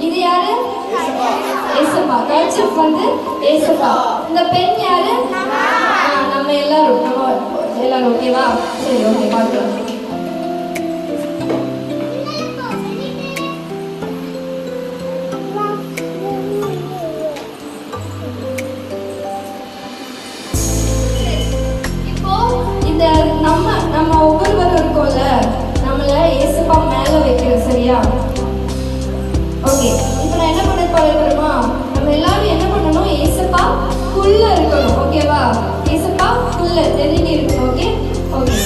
இது யாரு? ஏசப்பா. கர்ச்சிப் வந்து ஏசப்பா. இந்த பெண் யாரு? ஆ, நம்ம எல்லாரும் நம்ம எல்லாரும் ஓகேவா சரி ஓகே பார்க்கலாம். இப்போ இந்த நம்ம நம்ம ஒவ்வொருவரும் இருக்கோம்ல நம்மள ஏசப்பா மேல வைக்கிறோம் சரியா? போறேன் நம்ம எல்லாரும் என்ன பண்ணணும்? ஏசப்பா குள்ள இருக்கணும். ஓகேவா? ஏசப்பா குள்ள நெருங்கி இருக்கணும். ஓகே? ஓகே.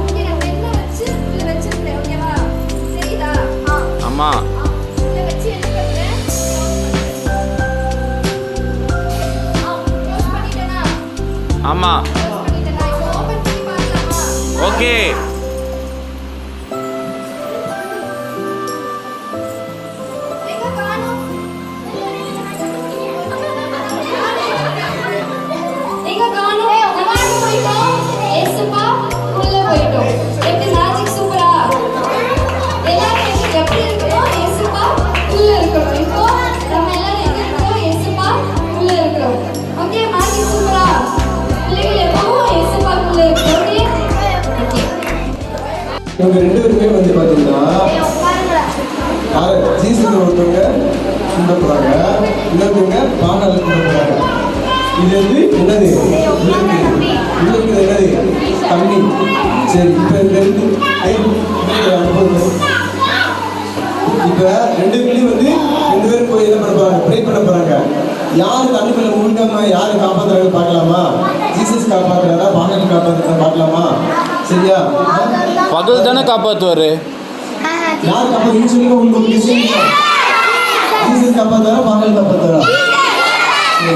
ஓகே, நான் பெண்ணை இவங்க ரெண்டு பேருமே வந்து பார்த்தீங்கன்னா யாரு? ஜீசஸ் ஒருத்தவங்க சுண்டப்படுறாங்க போறாங்க. இன்னொருத்தவங்க பாடால துண்ட போறாங்க. இது வந்து என்னது? விளக்கு விளக்கு என்னது? தண்ணி. சரி இப்போ ரெண்டு ஐ, ரெண்டு பேரும் வந்து ரெண்டு பேரும் போய் என்ன பண்ண போறாங்க? ப்ரே பண்ண போறாங்க. யார் தண்ணிக்குள்ள முழுகாம யார் காப்பாற்றுறாங்க பார்க்கலாமா? ஜீசஸ் காப்பாற்றுறாரா பாடல் காப்பாற்றுறதா பார்க்கலாமா? சரியா? பகல் தானே காப்பாற்றுவார் யார் காப்பாத்துறீங்கன்னு சொல்லுங்க உங்களுக்கு விஷயம் ஜீசஸ் காப்பாத்தாரா பாடல் காப்பாத்தாரா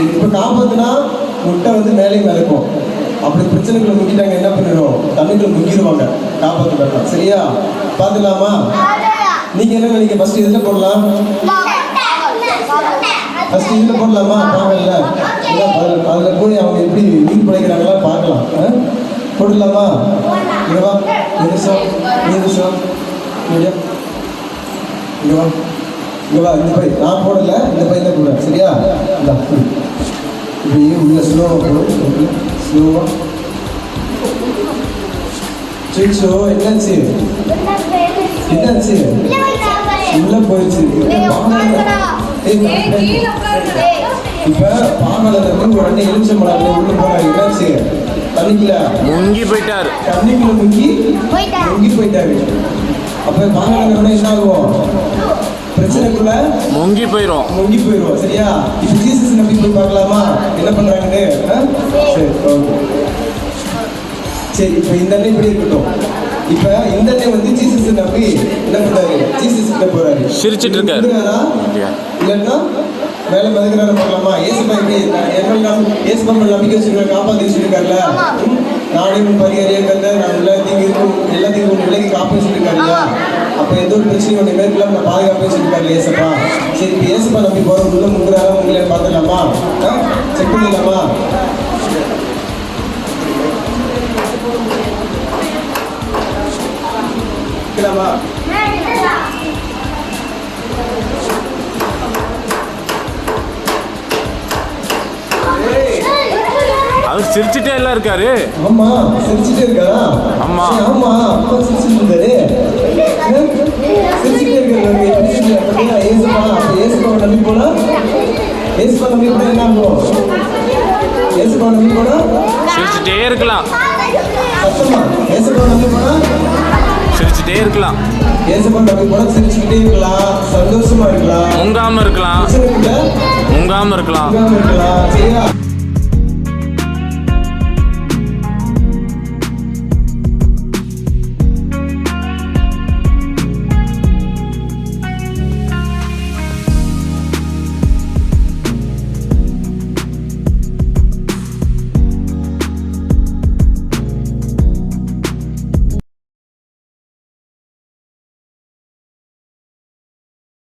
இப்போ காப்பாத்துனா முட்டை வந்து மேலே மிதக்கும் அப்படி பிரச்சனைக்குள்ள முக்கிட்டாங்க என்ன பண்ணிடும்? தண்ணிக்குள்ள முக்கிடுவாங்க. காப்பாற்ற வரலாம் சரியா? பார்த்துக்கலாமா? நீங்க என்ன நினைக்க ஃபர்ஸ்ட் இதில் போடலாம். ஃபர்ஸ்ட் இதில் போடலாமா? பாக்கல அதுல அதுல போய் அவங்க எப்படி மீன் பிடிக்கிறாங்களா பார்க்கலாம். ஆ? போடலாமா. இங்க வா. இந்த நிமிஷம் நிமிஷம் இங்க இங்க வா. இங்க வா. இந்த பை. நான் போடல. இந்த பை தான் போடுறேன். சரியா? இந்த இப்படி உள்ள ஸ்லோவாக போடு. ஸ்லோவாக சிச்சோ என்னாச்சு? என்னாச்சு? உள்ள போயிடுச்சு. இப்ப இருந்து உடனே எலுமிச்சம் பழம் உள்ள போறாங்க என்னாச்சு? முங்கி போயிட்டார். தண்ணிக்குள்ள முங்கி முங்கி போயிட்டாரு. அப்ப உடனே என்ன ஆகும்? பிரச்சனைக்குள்ள முங்கி போயிரும். முங்கி போயிடுவோம் சரியா? இப்ப ஜீசஸ் நம்பி போய் பார்க்கலாமா? என்ன பண்றாங்கன்னு? சரி சரி இப்ப இந்த அண்ணன் இப்படி இருக்கட்டும். இப்ப இந்த அண்ணன் வந்து ஜீசஸ் நம்பி என்ன பண்றாரு? ஜீசஸ் கிட்ட போறாரு. சிரிச்சிட்டு இருக்காரு. இல்லைன்னா மேல மதிக்கிறாரு பார்க்கலாமா? ஏசுப்பா எப்படி என்ன நம்- ஏசுப்பா மேல நம்பிக்கை வச்சிருக்காரு காப்பாத்தி வச்சிருக்காருல ம்? நானே உன் பரிகாரிய கந்த நான் எல்லா தீங்கும் எல்லா தீங்கும் விலகி காப்பு வச்சிருக்காரு இல்லையா அப்ப எந்த ஒரு பிரச்சனையும் ஒன்று மேற்கொள்ள நான் பாதுகாப்பு வச்சிருக்காரு ஏசப்பா. சரி இப்போ ஏசப்பா நம்பி போற உள்ள முங்குறாரா உங்களை பார்த்துடலாமா? செக் பண்ணிடலாமா? இருக்கலாமா? அவர் சிரிச்சுட்டே எல்லாம் இருக்காரு. ஆமா சிரிச்சுட்டே இருக்காரா ஆமா. சரி, ஆமா அப்பா சிரிச்சுட்டு இருந்தாரு. சிரிச்சுட்டே இருக்காரு? பாத்தீங்களா? ஏசுப்பா அப்ப ஏசுப்பாவை நம்பி போனா? ஏசுப்பா நம்பி போனா என்ன ஆகும்? ஏசுப்பா நம்பி போனா? சிரிச்சுட்டே இருக்கலாம். சத்தமா ஏசுப்பா நம்பி போனா? சிரிச்சுட்டே இருக்கலாம். ஏசுப்பா நம்பி போனா சிரிச்சுக்கிட்டே இருக்கலாம். சந்தோஷமா இருக்கலாம். முங்காம இருக்கலாம். முங்காம இருக்கலாம். இருக்கலாம். சரியா?